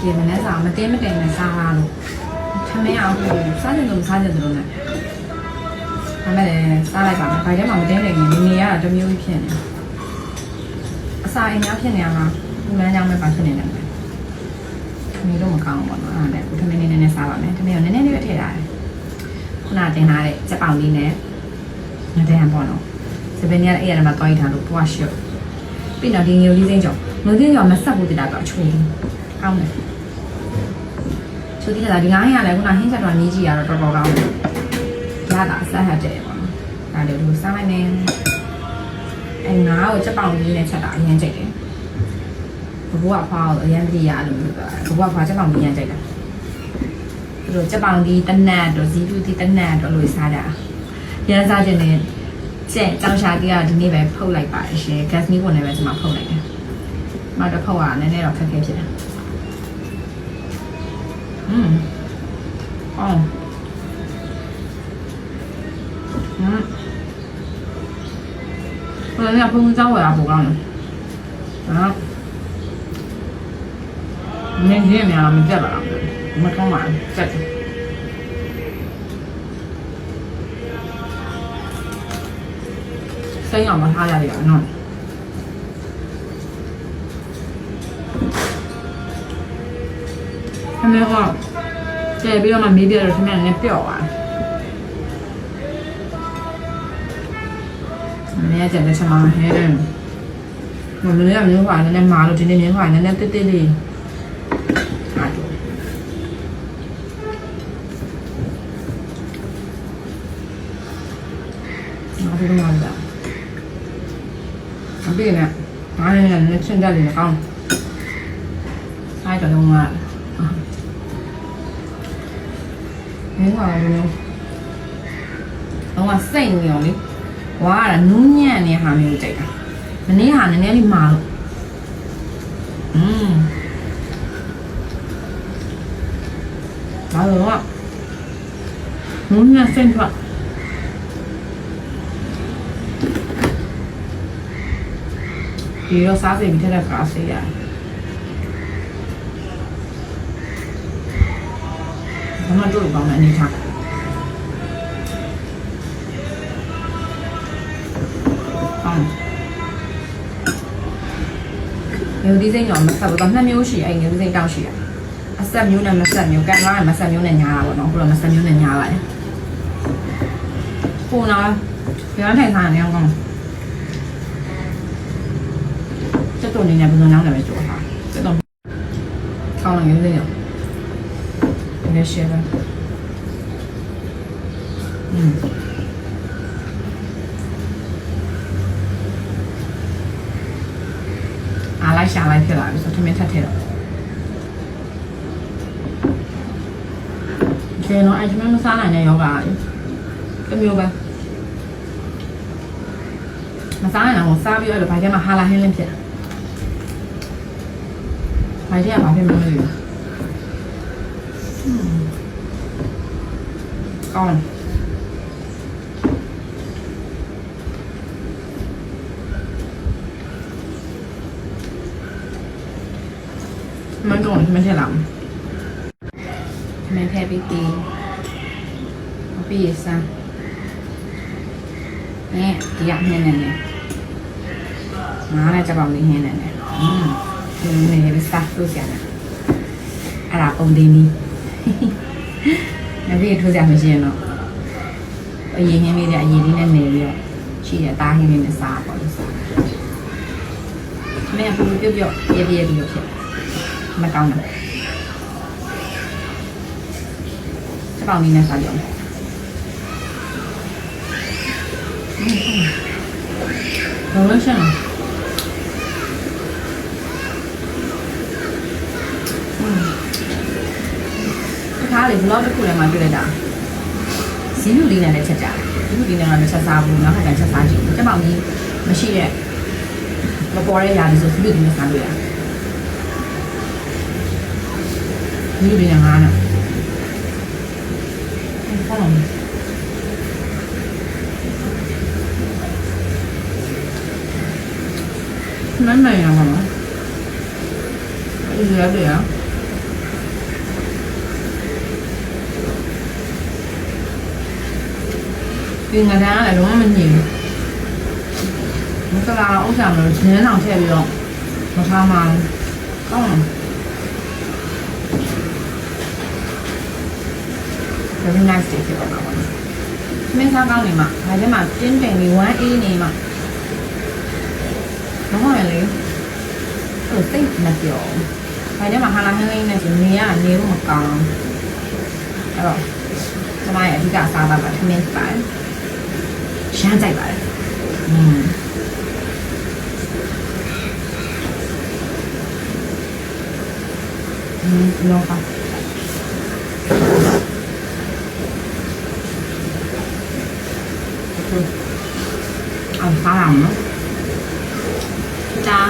ဒီမနေ့စာမတင်းမတင်နဲ့စားလာလို့ထမင်းအောင်ဟိုစားကြတယ်လို့စားကြတယ်လို့နဲ့ဒါမဲ့လည်းစားလိုက်ပါမယ်ဘာထဲမှာမတင်းနေရင်နေရတာတစ်မျိုးဖြစ်နေအစာအိမ်များဖြစ်နေရမှာဒီလမ်းကြောင်းမဲ့ပါဖြစ်နေတယ်နေတော့မကောင်းဘူးပေါ့နော်အဲ့ဒါနဲ့ထမင်းနည်းနည်းနဲ့စားပါမယ်ထမင်းကိုနည်းနည်းလေးပဲထည့်ရတယ်ခုနတင်ထားတဲ့စက်ပေါင်လေးနဲ့ငဒန်ပေါ့နော်စပင်းရအဲ့ရမှာတွားရထားလို့ပွားရှုပ်ပြီးတော့ဒီငယ်လေးစိမ့်ကြောင်ငယ်လေးကြောင်မဆက်ဘူးတတာတော့ချွေး ကောင်းတယ်ဆိုဒီကလာဒီငါးရလည်းခုနဟင်းချက်တော့နီးကြည့်ရတော့တော်တော်ကောင်းတယ်ရတာအဆက်ဟတ်တယ်ပေါ့နော်ဒါလည်းဒီစားလိုက်နေအဲငါ့ကိုချက်ပေါင်လေးနဲ့ချက်တာအရင်ကြိုက်တယ်ဘဘွားဖွားကိုအရင်တတိယလို့ပြောတာဘဘွားဖွားချက်ပေါင်လေးရမ်းကြိုက်တာသူတို့ချက်ပေါင်ဒီတနတ်တော့ဇီးတူဒီတနတ်တော့လို့စားတာရမ်းစားခြင်းနဲ့ကျက်ကြောင်ရှာတီးကဒီနေ့ပဲဖုတ်လိုက်ပါတယ်ရှင် gas မီးပုံနဲ့ပဲကျွန်မဖုတ်လိုက်တယ်မတော့ဖုတ်ရနည်းနည်းတော့ခက်ခဲဖြစ်တယ် อืมอ๋ออืม我那风筝我也不干了。啊，明天见面了，没见吧？我们刚完，再见。生养了他家人呢。 င်းထဲကကျဲပြီးတော့မှမေးပြတော့ခင်းထဲလည်းပျော့သွားတယ်။နည်းကြတဲ့ချက်မှာဟဲ့တယ်။ဘယ်လိုလဲမျိုးပါနည်းနည်းမာလို့ဒီနေ့မျိုးပါနည်းနည်းတက်တက်လေးဒီမှာလာအပြင်ကဘာလဲလဲချင်းတက်နေအောင်အားကြောင့်တော့ မင်းကလည်းတော့စိတ်နေအောင်လေဝါကနူးညံ့နေဟာမျိုးကြိုက်တာမနေ့ဟာနည်းနည်းလေးမာလို့อืมဘာလို့နူးညံ့စင်ထွက်ဒီတော့စားစိတ်ပြီးထက်တဲ့ကားစေးရတယ် ဘာမှတို့ကောင်းတဲ့အနေထားကောင်းငယ်ဒီစိမ့်တော့မဆက်ဘူးတော့နှစ်မျိုးရှိအဲ့ငယ်ဒီစိမ့်တောက်ရှိရအဆက်မျိုးနဲ့မဆက်မျိုးကန်လာမဆက်မျိုးနဲ့ညားတာပေါ့နော်ခုတော့မဆက်မျိုးနဲ့ညားလိုက်ပုံနာပြန်ထိုင်စားနေအောင်ကောင်းစက်တော်နေနဲ့ဘယ်လိုနောင်းလဲပဲကြောတာစက်တော်ကောင်းတယ်ငယ်ဒီစိမ့် ရော Ne şere. Hmm. အားလိုက်ရှာလိုက်ဖြစ်လာပြီဆိုထမင်းထက်ထည့်တော့ကျေနော်အဲ့ထမင်းမစားနိုင်တဲ့ယောဂါလေတစ်မျိုးပဲမစားနိုင်တော့စားပြီးအဲ့လိုဘာကျမှဟာလာဟင်းလင်းဖြစ်ဘာကျကဘာဖြစ်မလို့ ก่อนมันก่อนไม่ใช่หลังไม่แพ้พี่ตีเอาพี่ซะเนี่ยเกี่ยเนี่ยเนี่ยมาเนยจะบอกดีเนี่ยเนี่ยอืมนี่เนี่สตาซะดูเสียนะอาราบองดีนี้ နောက်ပြီးထိုးကြမရှိရင်တော့အရင်ဟင်းလေးတွေအရင်လေးနဲ့နေပြီးတော့ရှိတယ်တားဟင်းလေးနဲ့စားပေါ့လို့စား။မင်းကပြုတ်ပြုတ်ပြပြပြီးလို့ဖြစ်မကောင်းဘူး။စပောင်းလေးနဲ့စားကြအောင်။ဘာလို့ရှမ်း လဲတခါလေဘလော့တစ်ခုလည်းမှတွေ့လိုက်တာဇီးလူလေးနဲ့လည်းချက်ကြတယ်ဇီးလူလေးနဲ့လည်းချက်စားဘူးနောက်ခါကျချက်စားကြည့်ကျမကြီးမရှိတဲ့မပေါ်တဲ့ຢာလေးဆိုဇီးလူလေးနဲ့စားလို့ရတယ်ဇီးလူလေးနဲ့ငါးနဲ့ဟုတ်လားမနိုင်ရမှာလားအဲ့ဒီရတယ်ရ ဒီငါတန်းကလည်းလုံးဝမညင်ဘူးမစလာဥစ္စာမျိုးရင်းအောင်ထည့်ပြီးတော့မထားမှန်းကောင်းတယ် very nice တွေဖြစ်တော့မှာပါမင်းစားကောင်းနေမှာဒါကျမှတင်းတိမ်လေး 1A နေမှာမဟုတ်ရင်လေဟိုစိတ်မပြောဒါကျမှဟာလာဟင်းလေးနဲ့ဆိုနေရနေလို့မကောင်းအဲ့တော့ကျမရဲ့အဓိကစားတာကထမင်းပါတယ် ရမ်းကြိုက်ပါတယ်อืมလောပါအောင်စားအောင်နော်จ้า